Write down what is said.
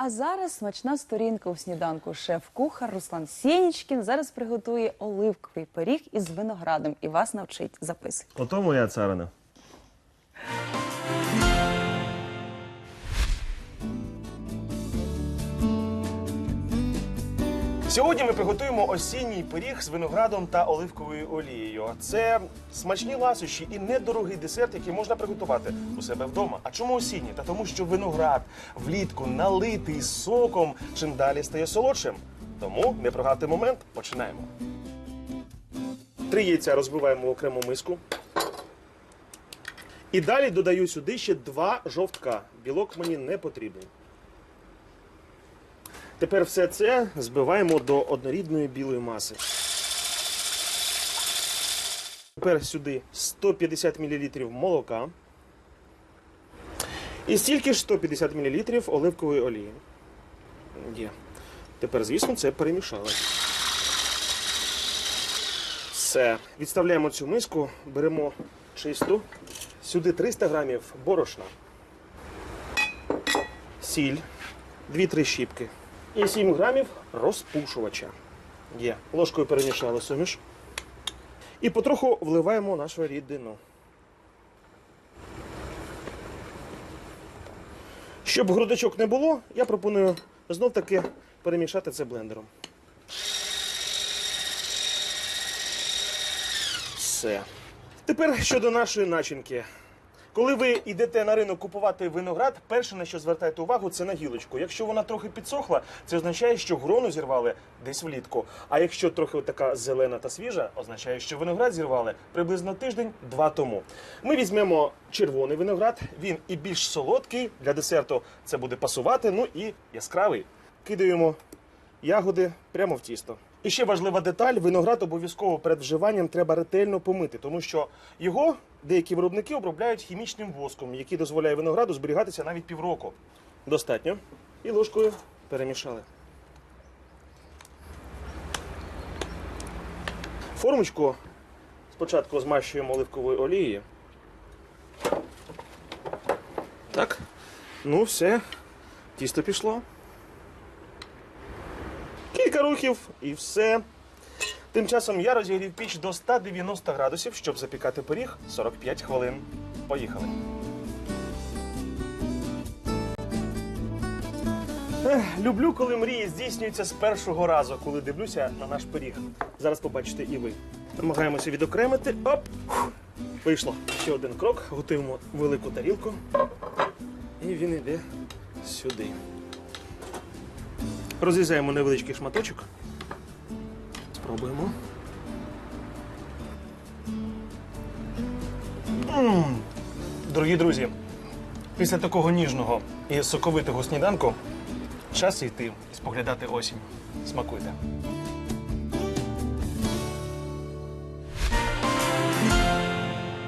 А зараз смачна сторінка у сніданку. Шеф-кухар Руслан Сєнічкін зараз приготує оливковий пиріг із виноградом і вас навчить. Записуй. Ото моя царина. Сьогодні ми приготуємо осінній пиріг з виноградом та оливковою олією. Це смачні ласощі і недорогий десерт, який можна приготувати у себе вдома. А чому осінній? Та тому, що виноград влітку налитий соком, чим далі стає солодшим. Тому не прогати момент, починаємо. Три яйця розбиваємо в окрему миску. І далі додаю сюди ще два жовтка. Білок мені не потрібний. Тепер все це збиваємо до однорідної білої маси. Тепер сюди 150 мл молока. І стільки ж 150 мл оливкової олії. Є. Тепер, звісно, це перемішали. Все. Відставляємо цю миску, беремо чисту. Сюди 300 грамів борошна, сіль, 2-3 щіпки і 7 грамів розпушувача. Є. Ложкою перемішали суміш. І потроху вливаємо нашу рідину. Щоб грудочок не було, я пропоную знов таки перемішати це блендером. Все. Тепер щодо нашої начинки. Коли ви йдете на ринок купувати виноград, перше на що звертайте увагу, це на гілочку. Якщо вона трохи підсохла, це означає, що грону зірвали десь влітку. А якщо трохи така зелена та свіжа, означає, що виноград зірвали приблизно тиждень-два тому. Ми візьмемо червоний виноград, він і більш солодкий для десерту. Це буде пасувати, ну і яскравий. Кидаємо ягоди прямо в тісто. І ще важлива деталь: виноград обов'язково перед вживанням треба ретельно помити, тому що його деякі виробники обробляють хімічним воском, який дозволяє винограду зберігатися навіть півроку. Достатньо. І ложкою перемішали. Формочку спочатку змащуємо оливковою олією. Так. Ну, все. Тісто пішло. Кілька рухів і все. Тим часом я розігрів піч до 190 градусів, щоб запікати пиріг 45 хвилин. Поїхали. Люблю, коли мрії здійснюються з першого разу, коли дивлюся на наш пиріг. Зараз побачите і ви. Намагаємося відокремити. Оп! Вийшло. Ще один крок. Готуємо велику тарілку. І він йде сюди. Розрізаємо невеличкий шматочок. Спробуємо. М. Дорогі друзі, після такого ніжного і соковитого сніданку час йти і споглядати осінь. Смакуйте.